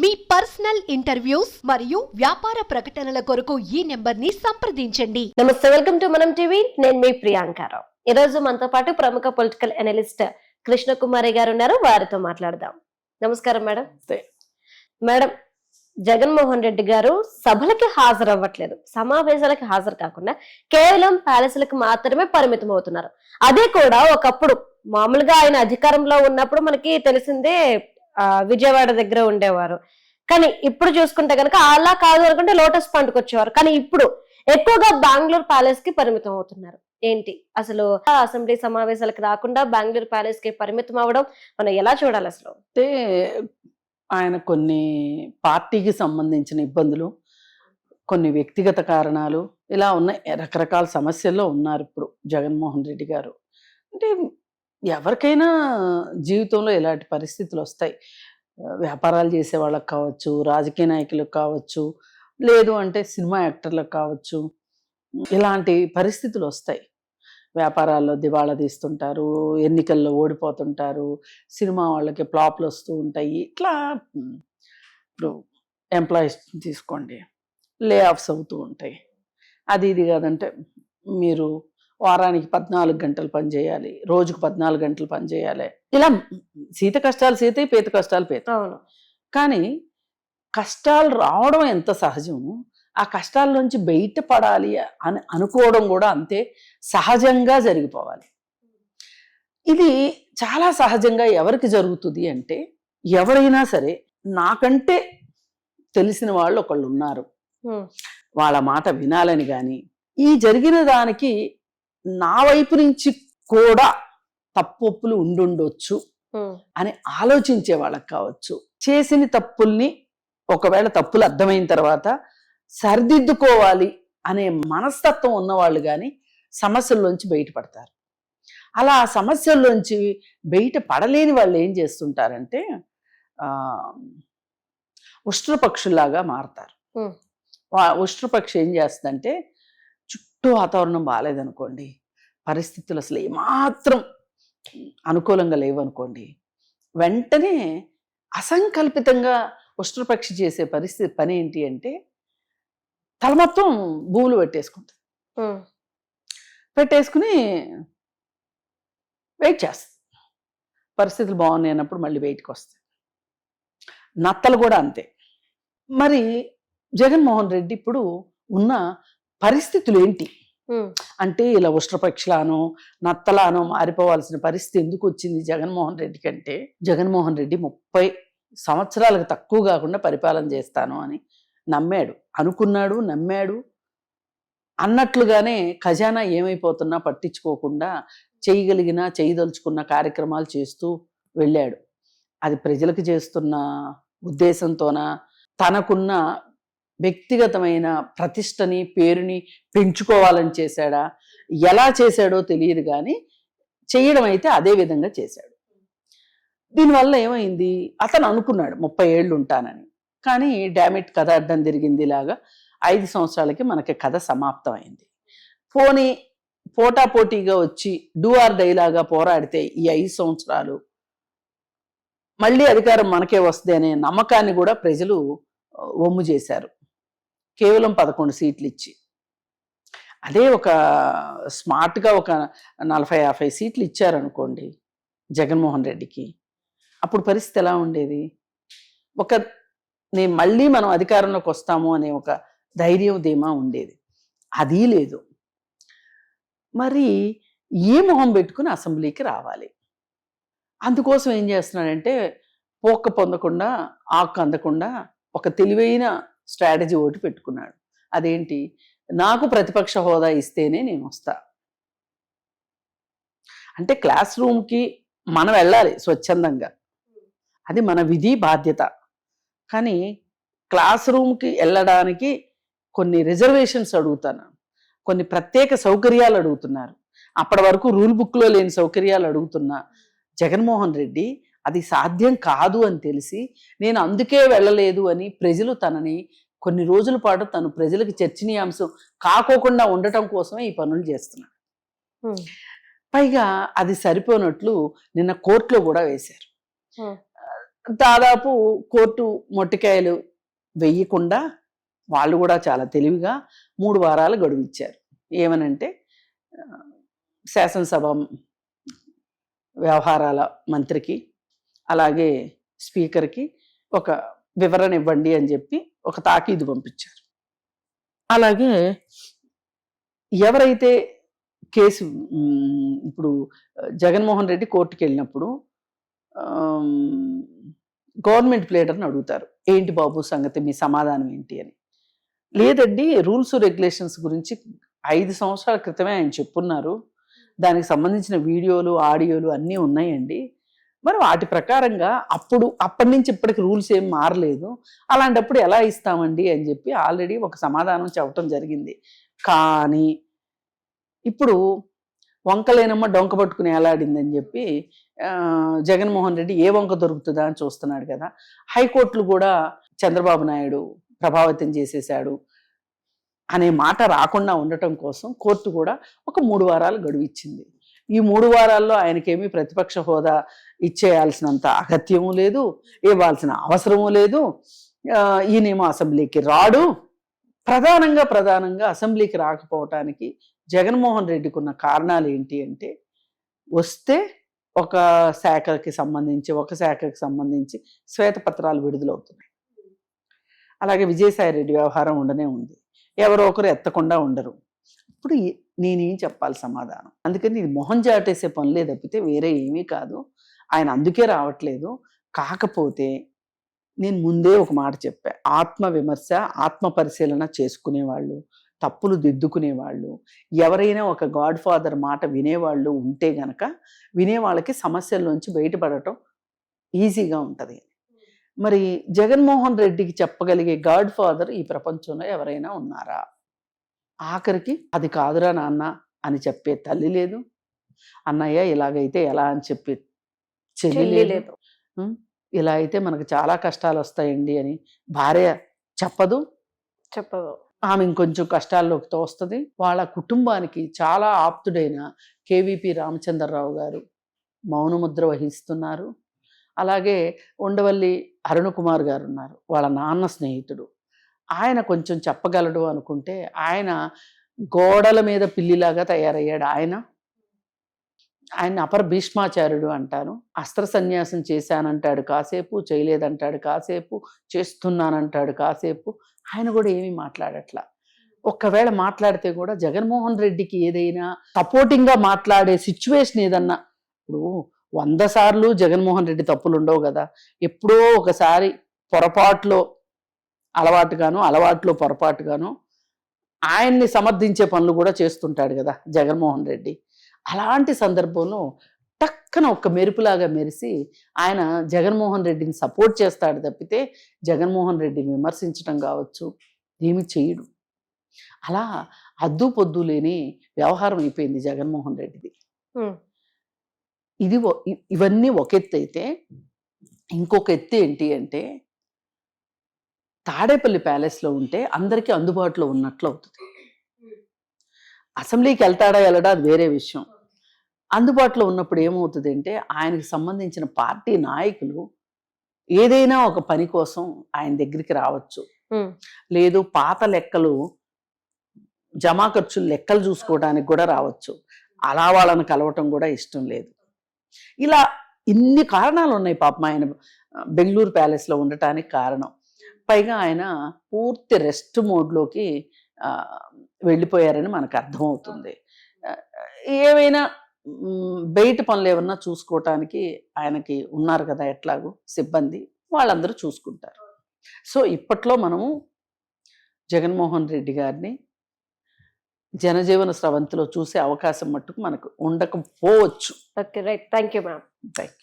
మీ personal interviews మరియు వ్యాపార ప్రకటనల కొరకు ఈ నెంబర్ని సంప్రదించండి. నమస్తే వెల్కమ్ టు మనం టీవీ. నేను మీ ప్రియాంకారావు ఈ రోజు మనతో పాటు ప్రముఖ పొలిటికల్ అనలిస్ట్ కృష్ణకుమారి గారు ఉన్నారు. వారితో మాట్లాడదాం. నమస్కారం మేడం. మేడం జగన్మోహన్ రెడ్డి గారు సభలకి హాజరు అవ్వట్లేదు సమావేశాలకి హాజరు కాకుండా కేవలం ప్యాలెస్లకు మాత్రమే పరిమితం అవుతున్నారు అదే కూడా ఒకప్పుడు మామూలుగా ఆయన అధికారంలో ఉన్నప్పుడు మనకి తెలిసిందే విజయవాడ దగ్గర ఉండేవారు. కానీ ఇప్పుడు చూసుకుంటే కనుక అలా కాదు అనుకుంటే లోటస్ పండుగ వచ్చేవారు కానీ ఇప్పుడు ఎక్కువగా బెంగళూరు ప్యాలెస్కి పరిమితం అవుతున్నారు. ఏంటి? అసలు అసెంబ్లీ సమావేశాలకు రాకుండా బెంగళూరు ప్యాలెస్కి పరిమితం అవడం మనం ఎలా చూడాలి అసలు? అంటే ఆయన కొన్ని పార్టీకి సంబంధించిన ఇబ్బందులు కొన్ని వ్యక్తిగత కారణాలు ఇలా ఉన్నాయి రకరకాల సమస్యల్లో ఉన్నారు ఇప్పుడు జగన్మోహన్ రెడ్డి గారు. అంటే ఎవరికైనా జీవితంలో ఇలాంటి పరిస్థితులు వస్తాయి. వ్యాపారాలు చేసే వాళ్ళకి కావచ్చు రాజకీయ నాయకులకు కావచ్చు లేదు అంటే సినిమా యాక్టర్లకు కావచ్చు ఇలాంటి పరిస్థితులు వస్తాయి. వ్యాపారాల్లో దివాళా తీస్తుంటారు ఎన్నికల్లో ఓడిపోతుంటారు సినిమా వాళ్ళకి ఫ్లాప్లు వస్తూ ఉంటాయి. ఇట్లా ఇప్పుడు ఎంప్లాయీస్ తీసుకోండి లే ఆఫ్స్ అవుతూ ఉంటాయి. అది ఇది కాదంటే మీరు వారానికి పద్నాలుగు గంటలు పని చేయాలి రోజుకు పద్నాలుగు గంటలు పని చేయాలి. ఇలా సీత కష్టాలు సీతే పేత కష్టాలు పేత. అవును. కానీ కష్టాలు రావడం ఎంత సహజం? ఆ కష్టాల నుంచి బయటపడాలి అని అనుకోవడం కూడా అంతే సహజంగా జరిగిపోవాలి. ఇది చాలా సహజంగా ఎవరికి జరుగుతుంది అంటే ఎవరైనా సరే నాకంటే తెలిసిన వాళ్ళు ఒకళ్ళు ఉన్నారు. వాళ్ళ మాట వినాలని కానీ ఈ జరిగిన దానికి నా వైపు నుంచి కూడా తప్పొప్పులు ఉండుండొచ్చు అని ఆలోచించే వాళ్ళకి కావచ్చు. చేసిన తప్పుల్ని ఒకవేళ తప్పులు అర్థమైన తర్వాత సరిదిద్దుకోవాలి అనే మనస్తత్వం ఉన్నవాళ్ళు కానీ సమస్యల్లోంచి బయటపడతారు. అలా ఆ సమస్యల్లోంచి బయట పడలేని వాళ్ళు ఏం చేస్తుంటారంటే ఉష్ట్రపక్షుల్లాగా మారతారు. ఉష్ట్రపక్షి ఏం చేస్తుందంటే చుట్టూ వాతావరణం బాగాలేదనుకోండి పరిస్థితులు అసలు ఏమాత్రం అనుకూలంగా లేవనుకోండి వెంటనే అసంకల్పితంగా ఉష్ట్రపక్షి చేసే పరిస్థితి పని ఏంటి అంటే తల మొత్తం భూములు పెట్టేసుకుంటుంది. పెట్టేసుకుని వెయిట్ చేస్తుంది. పరిస్థితులు బాగున్నాయి అన్నప్పుడు మళ్ళీ వెయిట్కి వస్తాయి నత్తలు కూడా అంతే. మరి జగన్మోహన్ రెడ్డి ఇప్పుడు ఉన్న పరిస్థితులు ఏంటి? అంటే ఇలా ఉష్ట్రపక్షులానో నత్తలానో మారిపోవాల్సిన పరిస్థితి ఎందుకు వచ్చింది జగన్మోహన్ రెడ్డి కంటే? జగన్మోహన్ రెడ్డి ముప్పై సంవత్సరాలకు తక్కువ కాకుండా పరిపాలన చేస్తాను అని నమ్మాడు. అనుకున్నాడు నమ్మాడు. అన్నట్లుగానే ఖజానా ఏమైపోతున్నా పట్టించుకోకుండా చేయగలిగిన చేయదలుచుకున్న కార్యక్రమాలు చేస్తూ వెళ్ళాడు. అది ప్రజలకు చేస్తున్న ఉద్దేశంతోన తనకున్న వ్యక్తిగతమైన ప్రతిష్టని పేరుని పెంచుకోవాలని చేశాడా? ఎలా చేశాడో తెలియదు కానీ చేయడం అయితే అదే విధంగా చేశాడు. దీనివల్ల ఏమైంది? అతను అనుకున్నాడు ముప్పై ఏళ్ళు ఉంటానని. కానీ డామిట్ కథ అడ్డం తిరిగింది లాగా ఐదు సంవత్సరాలకి మనకి కథ సమాప్తం అయింది పోనీ పోటాపోటీగా వచ్చి డూఆర్ డైలాగా పోరాడితే ఈ ఐదు సంవత్సరాలు మళ్ళీ అధికారం మనకే వస్తుంది అనే నమ్మకాన్ని కూడా ప్రజలు వమ్ము ఒమ్ము చేశారు. కేవలం పదకొండు సీట్లు ఇచ్చి అదే ఒక స్మార్ట్గా ఒక నలభై యాభై సీట్లు ఇచ్చారనుకోండి జగన్మోహన్ రెడ్డికి అప్పుడు పరిస్థితి ఎలా ఉండేది? ఒక నేను మళ్ళీ మనం అధికారంలోకి వస్తాము అనే ఒక ధైర్యం ధీమా ఉండేది. అది లేదు. మరి ఏ మొహం పెట్టుకుని అసెంబ్లీకి రావాలి. అందుకోసం ఏం చేస్తున్నాడంటే పోక్క పొందకుండా ఆకు అందకుండా ఒక తెలివైన స్ట్రాటజీ ఓటు పెట్టుకున్నాడు. అదేంటి? నాకు ప్రతిపక్ష హోదా ఇస్తేనే నేను వస్తా. అంటే క్లాస్ రూమ్కి మనం వెళ్ళాలి స్వచ్ఛందంగా. అది మన విధి బాధ్యత. కానీ క్లాస్ రూమ్కి వెళ్ళడానికి కొన్ని రిజర్వేషన్స్ అడుగుతాను. కొన్ని ప్రత్యేక సౌకర్యాలు అడుగుతున్నారు. అప్పటి వరకు రూల్ బుక్లో లేని సౌకర్యాలు అడుగుతున్నా. జగన్మోహన్ రెడ్డి అది సాధ్యం కాదు అని తెలిసి నేను అందుకే వెళ్ళలేదు అని ప్రజలు తనని కొన్ని రోజుల పాటు తను ప్రజలకు చర్చనీయాంశం కాకోకుండా ఉండటం కోసమే ఈ పనులు చేస్తున్నాడు పైగా అది సరిపోనట్లు నిన్న కోర్టులో కూడా వేశారు. దాదాపు కోర్టు మొట్టికాయలు వెయ్యకుండా వాళ్ళు కూడా చాలా తెలివిగా మూడు వారాలు గడువు ఇచ్చారు ఏమనంటే శాసనసభ వ్యవహారాల మంత్రికి అలాగే స్పీకర్కి ఒక వివరణ ఇవ్వండి అని చెప్పి ఒక తాకీదు పంపించారు. అలాగే ఎవరైతే కేసు ఇప్పుడు జగన్మోహన్ రెడ్డి కోర్టుకి వెళ్ళినప్పుడు గవర్నమెంట్ ప్లేడర్ని అడుగుతారు ఏంటి బాబు సంగతి మీ సమాధానం ఏంటి? అని. లేదండి రూల్స్ రెగ్యులేషన్స్ గురించి ఐదు సంవత్సరాల క్రితమే ఆయన చెప్పున్నారు. దానికి సంబంధించిన వీడియోలు ఆడియోలు అన్నీ ఉన్నాయండి. మరి వాటి ప్రకారంగా అప్పుడు అప్పటి నుంచి ఇప్పటికి రూల్స్ ఏం మారలేదు. అలాంటప్పుడు ఎలా ఇస్తామండి అని చెప్పి ఆల్రెడీ ఒక సమాధానం చెప్పటం జరిగింది. కానీ ఇప్పుడు వంకలేనమ్మ డొంక పట్టుకుని ఎలాడిందని చెప్పి జగన్మోహన్ రెడ్డి ఏ వంక దొరుకుతుందా అని చూస్తున్నాడు కదా. హైకోర్టులు కూడా చంద్రబాబు నాయుడు ప్రభావితం చేసేశాడు అనే మాట రాకుండా ఉండటం కోసం కోర్టు కూడా ఒక మూడు వారాలు గడువు ఇచ్చింది. ఈ మూడు వారాల్లో ఆయనకేమీ ప్రతిపక్ష హోదా ఇచ్చేయాల్సినంత అగత్యము లేదు ఇవ్వాల్సిన అవసరము లేదు. ఈ ఈయనేమో అసెంబ్లీకి రాడు. ప్రధానంగా ప్రధానంగా అసెంబ్లీకి రాకపోవటానికి జగన్మోహన్ రెడ్డికి ఉన్న కారణాలు ఏంటి అంటే వస్తే ఒక శాఖకి సంబంధించి ఒక శాఖకి సంబంధించి శ్వేతపత్రాలు విడుదలవుతున్నాయి. అలాగే విజయసాయి రెడ్డి వ్యవహారం ఉండనే ఉంది. ఎవరో ఒకరు ఎత్తకుండా ఉండరు. అప్పుడు నేనేం చెప్పాలి సమాధానం? అందుకని ఇది మొహం జాటేసే పనులే తప్పితే వేరే ఏమీ కాదు. ఆయన అందుకే రావట్లేదు. కాకపోతే నేను ముందే ఒక మాట చెప్పా. ఆత్మ విమర్శ ఆత్మ పరిశీలన చేసుకునేవాళ్ళు తప్పులు దిద్దుకునేవాళ్ళు ఎవరైనా ఒక గాడ్ ఫాదర్ మాట వినేవాళ్ళు ఉంటే గనక వినేవాళ్ళకి సమస్యల్లోంచి బయటపడటం ఈజీగా ఉంటుంది. మరి జగన్మోహన్ రెడ్డికి చెప్పగలిగే గాడ్ ఫాదర్ ఈ ప్రపంచంలో ఎవరైనా ఉన్నారా? ఆఖరికి అది కాదురా నాన్న అని చెప్పే తల్లి లేదు. అన్నయ్య ఇలాగైతే ఎలా అని చెప్పే చెల్లి చెల్లి లేదు. లేదు. ఇలా అయితే మనకు చాలా కష్టాలు వస్తాయండి అని భార్య చెప్పదు. చెప్పదు. ఆమె ఇంకొంచెం కష్టాల్లోకి తోస్తుంది. వాళ్ళ కుటుంబానికి చాలా ఆప్తుడైన కేవీపీ రామచంద్రరావు గారు మౌనముద్ర వహిస్తున్నారు. అలాగే ఉండవల్లి అరుణ్ కుమార్ గారు ఉన్నారు వాళ్ళ నాన్న స్నేహితుడు. ఆయన కొంచెం చెప్పగలడు అనుకుంటే ఆయన గోడల మీద పిల్లిలాగా తయారయ్యాడు ఆయన. ఆయన అపర భీష్మాచార్యుడు అంటాను. అస్త్ర సన్యాసం చేశానంటాడు కాసేపు చేయలేదంటాడు కాసేపు చేస్తున్నానంటాడు కాసేపు. ఆయన కూడా ఏమీ మాట్లాడట్లా. ఒక్కవేళ మాట్లాడితే కూడా జగన్మోహన్ రెడ్డికి ఏదైనా సపోర్టింగ్గా మాట్లాడే సిచ్యువేషన్ ఏదన్నా ఇప్పుడు వంద సార్లు జగన్మోహన్ రెడ్డి తప్పులు ఉండవు కదా. ఎప్పుడో ఒకసారి పొరపాటులో అలవాటుగాను అలవాటులో పొరపాటుగాను ఆయన్ని సమర్థించే పనులు కూడా చేస్తుంటాడు కదా జగన్మోహన్ రెడ్డి. అలాంటి సందర్భంలో టక్కన ఒక మెరుపులాగా మెరిసి ఆయన జగన్మోహన్ రెడ్డిని సపోర్ట్ చేస్తాడు తప్పితే జగన్మోహన్ రెడ్డిని విమర్శించడం కావచ్చు ఏమి చేయడు. అలా అద్దు పొద్దు లేని వ్యవహారం అయిపోయింది జగన్మోహన్ రెడ్డిది. ఇది ఇవన్నీ ఒక ఎత్తు అయితే ఇంకొక ఎత్తు ఏంటి అంటే తాడేపల్లి ప్యాలెస్లో ఉంటే అందరికీ అందుబాటులో ఉన్నట్లు అవుతుంది. అసెంబ్లీకి వెళ్తాడా వెళ్ళడా అది వేరే విషయం. అందుబాటులో ఉన్నప్పుడు ఏమవుతుంది అంటే ఆయనకు సంబంధించిన పార్టీ నాయకులు ఏదైనా ఒక పని కోసం ఆయన దగ్గరికి రావచ్చు. లేదు పాత లెక్కలు జమా ఖర్చులు లెక్కలు చూసుకోవడానికి కూడా రావచ్చు. అలా వాళ్ళని కలవటం కూడా ఇష్టం లేదు. ఇలా ఇన్ని కారణాలు ఉన్నాయి పాపం ఆయన బెంగళూరు ప్యాలెస్లో ఉండటానికి కారణం. పైగా ఆయన పూర్తి రెస్ట్ మోడ్లోకి వెళ్ళిపోయారని మనకు అర్థమవుతుంది. మ్, బయట పనులు ఏమన్నా చూసుకోవటానికి ఆయనకి ఉన్నారు కదా ఎట్లాగో సిబ్బంది వాళ్ళందరూ చూసుకుంటారు. సో ఇప్పట్లో మనము జగన్మోహన్ రెడ్డి గారిని జనజీవన స్రవంతిలో చూసే అవకాశం మట్టుకు మనకు ఉండకపోవచ్చు. Okay right. Thank you ma'am. Thank you